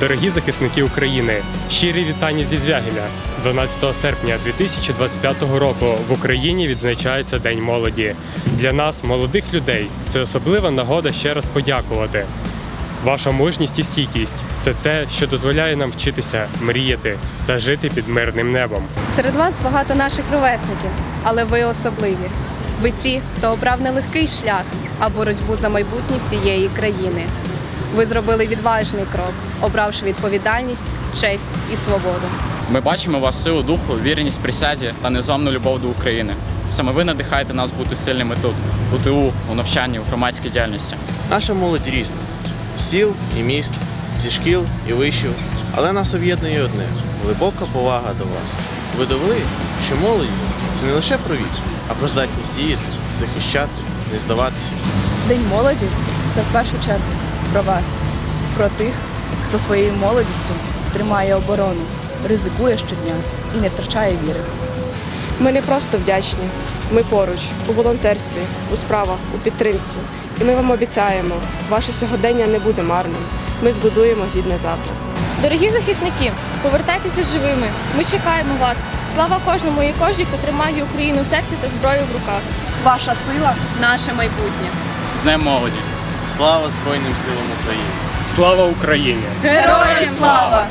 Дорогі захисники України, щирі вітання зі Звягеля. 12 серпня 2025 року в Україні відзначається День молоді. Для нас, молодих людей, це особлива нагода ще раз подякувати. Ваша мужність і стійкість це те, що дозволяє нам вчитися, мріяти та жити під мирним небом. Серед вас багато наших ровесників, але ви особливі. Ви ті, хто обрав нелегкий шлях, а боротьбу за майбутнє всієї країни. Ви зробили відважний крок, обравши відповідальність, честь і свободу. Ми бачимо у вас силу духу, вірність присязі та незламну любов до України. Саме ви надихаєте нас бути сильними тут, у ТУ, у навчанні, у громадській діяльності. Наша молодь різна сіл і міст, зі шкіл і вишів, але нас об'єднує одне глибока повага до вас. Ви довели, що молодість це не лише про вік, а про здатність діяти, захищати, не здаватися. День молоді це в першу чергу про вас, про тих, хто своєю молодістю тримає оборону, ризикує щодня і не втрачає віри. Ми не просто вдячні. Ми поруч у волонтерстві, у справах, у підтримці. І ми вам обіцяємо, ваше сьогодення не буде марним. Ми збудуємо гідне завтра. Дорогі захисники, повертайтеся живими. Ми чекаємо вас. Слава кожному і кожній, хто тримає Україну в серці та зброю в руках. Ваша сила Наше майбутнє. З Днем молоді! Слава Збройним силам України! Слава Україні! Героям слава!